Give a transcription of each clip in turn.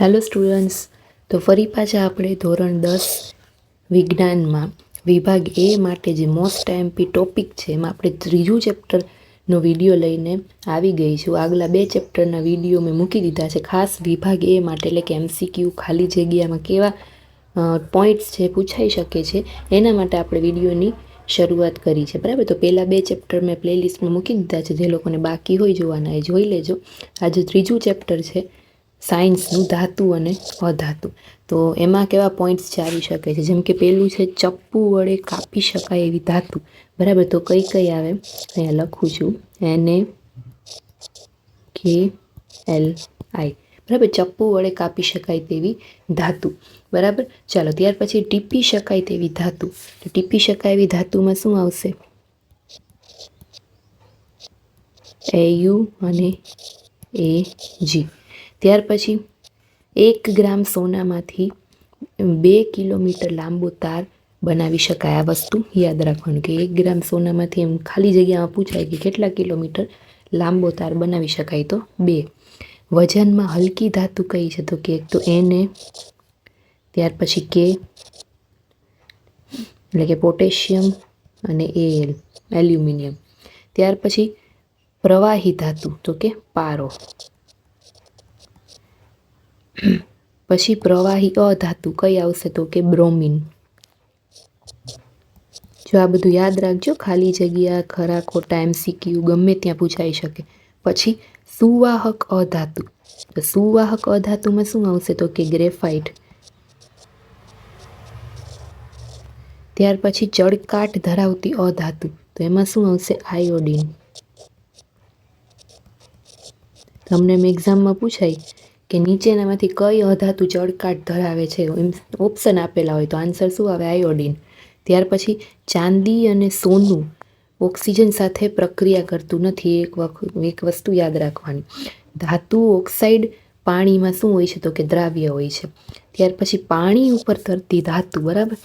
Hello students તો ફરી પાછા આપણે ધોરણ દસ વિજ્ઞાનમાં વિભાગ એ માટે જે મોસ્ટ એમપી ટોપિક છે, એમાં આપણે ત્રીજું ચેપ્ટરનો વીડિયો લઈને આવી ગઈ છું. આગલા બે ચેપ્ટરના વીડિયો મેં મૂકી દીધા છે. ખાસ વિભાગ એ માટે, એટલે કે એમસીક્યુ ખાલી જગ્યામાં કેવા પોઈન્ટ્સ છે, પૂછાઈ શકે છે, એના માટે આપણે વિડીયોની શરૂઆત કરી છે. બરાબર? તો પહેલાં બે ચેપ્ટર મેં પ્લેલિસ્ટમાં મૂકી દીધા છે. જે લોકોને બાકી હોય જોવાના એ જોઈ લેજો. આજે ત્રીજું ચેપ્ટર છે. સાયન્સનું ધાતુ અને અધાતુ. તો એમાં કેવા પોઈન્ટ્સ છે આવી શકે છે? જેમ કે પહેલું છે, ચપ્પુ વડે કાપી શકાય એવી ધાતુ. બરાબર? તો કઈ કઈ આવે? અહીંયા લખું છું. એને કે એલ આઈ બરાબર? ચપ્પુ વડે કાપી શકાય તેવી ધાતુ. બરાબર? ચાલો, ત્યાર પછી ટીપી શકાય તેવી ધાતુ. ટીપી શકાય એવી ધાતુમાં શું આવશે? એ યુ અને એ જી ત્યાર પછી એક ગ્રામ સોનામાંથી બે કિલોમીટર લાંબો તાર બનાવી શકાય આ વસ્તુ. યાદ રાખવાનું કે એક ગ્રામ સોનામાંથી એમ ખાલી જગ્યામાં પૂછાય કે કેટલા કિલોમીટર લાંબો તાર બનાવી શકાય તો બે. વજનમાં હલકી ધાતુ કઈ છે તો કે એક તો એને, ત્યાર પછી કે, એટલે કે પોટેશિયમ અને એલ, એલ્યુમિનિયમ. ત્યાર પછી પ્રવાહી ધાતુ તો કે પારો. પછી પ્રવાહી અધાતુ કઈ આવશે તો કે બ્રોમિન. જો આ બધું યાદ રાખજો, ખાલી જગ્યા, ખરા, ખોટા એમસીક્યુ ગમે ત્યાં પૂછાઈ શકે. પછી સુવાહક અધાતુ. સુવાહક અધાતુમાં શું આવશે તો કે ગ્રેફાઇટ. ત્યાર પછી ચળકાટ ધરાવતી અધાતુ. તો એમાં શું આવશે? આયોડિન. તમને એમ એક્ઝામમાં પૂછાય કે નીચેનામાંથી કઈ અધાતુ ચળકાટ ધરાવે છે એમ ઓપ્શન આપેલા હોય તો આન્સર શું આવે? આયોડિન ત્યાર પછી ચાંદી અને સોનું ઓક્સિજન સાથે પ્રક્રિયા કરતું નથી, એક વખત એક વસ્તુ યાદ રાખવાની. ધાતુ ઓક્સાઇડ પાણીમાં શું હોય છે તો કે દ્રાવ્ય હોય છે. ત્યાર પછી પાણી ઉપર તરતી ધાતુ, બરાબર?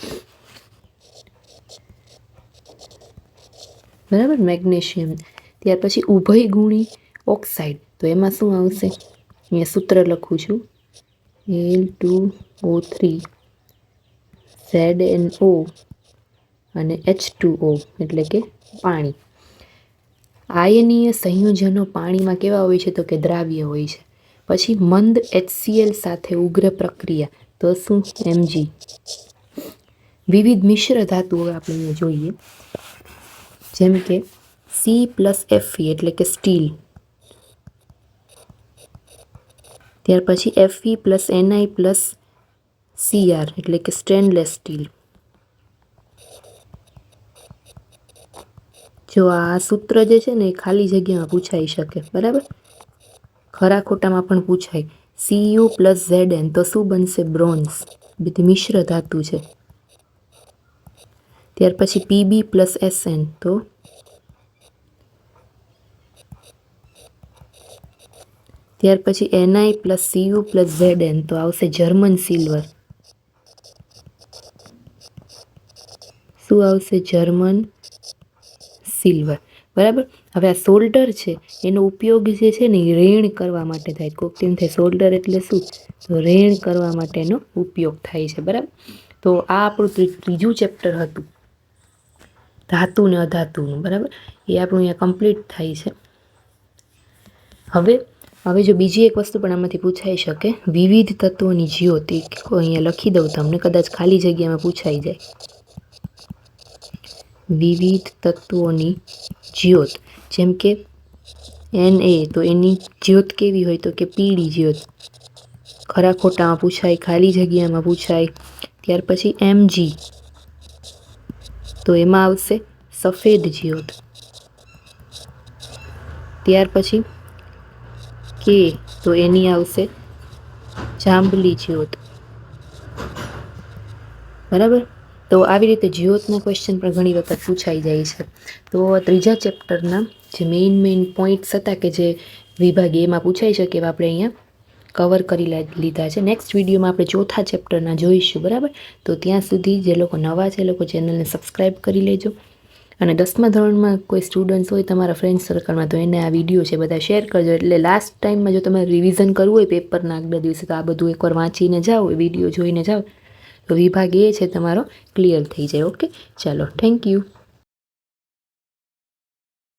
બરાબર? મેગ્નેશિયમ. ત્યાર પછી ઉભય ગુણી ઓક્સાઇડ તો એમાં શું આવશે? અહીંયા સૂત્ર લખું છું. L two O three Z N O અને એચ ટુ ઓ એટલે કે પાણી. આયનીય સંયોજનો પાણીમાં કેવા હોય છે તો કે દ્રાવ્ય હોય છે. પછી મંદ એચસીએલ સાથે ઉગ્ર પ્રક્રિયા તો શું? એમજી વિવિધ મિશ્ર ધાતુઓ આપણે જોઈએ. જેમ કે સી પ્લસ એફઈ એટલે કે સ્ટીલ ત્યાર પછી FE plus NI plus CR એટલે કે સ્ટેનલેસ સ્ટીલ જો આ સૂત્ર જે છે ને એ ખાલી જગ્યામાં પૂછાઈ શકે, બરાબર? ખરા ખોટામાં પણ પૂછાય. સીયુ પ્લસ ઝેડ એન તો શું બનશે? બ્રોન્ઝ બધી મિશ્ર ધાતુ છે. ત્યાર પછી પીબી પ્લસ એસએન તો ત્યાર પછી NI plus CU plus Z N તો આવશે જર્મન સિલ્વર શું આવશે? જર્મન સિલ્વર બરાબર? હવે આ સોલ્ડર છે, એનો ઉપયોગ જે છે ને, એ રેણ કરવા માટે થાય. કોક ટીમ થાય. સોલ્ડર એટલે શું? તો રેણ કરવા માટેનો ઉપયોગ થાય છે. બરાબર? તો આ આપણું ત્રીજું ચેપ્ટર હતું. ધાતુ ને અધાતુનું. બરાબર? એ આપણું અહીંયા કમ્પ્લીટ થાય છે. હવે હવે જો બીજી એક વસ્તુ પણ આમાંથી પૂછાઈ શકે, વિવિધ તત્વોની જ્યોતિ અહીંયા લખી દઉં તમને, કદાચ ખાલી જગ્યામાં પૂછાઈ જાય. વિવિધ તત્વોની જ્યોત, જેમ કે એન એ તો એની જ્યોત કેવી હોય તો કે પીળી જ્યોત. ખરા ખોટામાં પૂછાય, ખાલી જગ્યામાં પૂછાય, ત્યાર પછી એમજી તો એમાં આવશે સફેદ જ્યોત. ત્યાર પછી કે તો એની આવશે. જાંબલી જ્યોત. બરાબર? તો આવી રીતે જ્યોતના ક્વેશ્ચન પણ ઘણી વખત પૂછાઈ જાય છે. તો ત્રીજા ચેપ્ટરના જે મેઇન મેઇન પોઈન્ટ્સ હતા કે જે વિભાગ એમાં પૂછાઈ શકે એવા આપણે અહીંયા કવર કરી લીધા છે. નેક્સ્ટ વિડીયોમાં આપણે ચોથા ચેપ્ટરના જોઈશું. બરાબર? તો ત્યાં સુધી જે લોકો નવા છે એ લોકો ચેનલને સબસ્ક્રાઈબ કરી લેજો. અને દસમા ધોરણમાં કોઈ સ્ટુડન્ટ્સ હોય તમારા ફ્રેન્ડ સર્કલમાં તો એને આ વીડિયો છે બધા શેર કરજો. એટલે લાસ્ટ ટાઈમમાં જો તમારે રિવિઝન કરવું હોય પેપરના આગલા દિવસે, તો આ બધું એકવાર વાંચીને જાઓ વીડિયો જોઈને જાઓ. તો વિભાગ એ છે તમારો ક્લિયર થઈ જાય ઓકે ચાલો થેન્ક યુ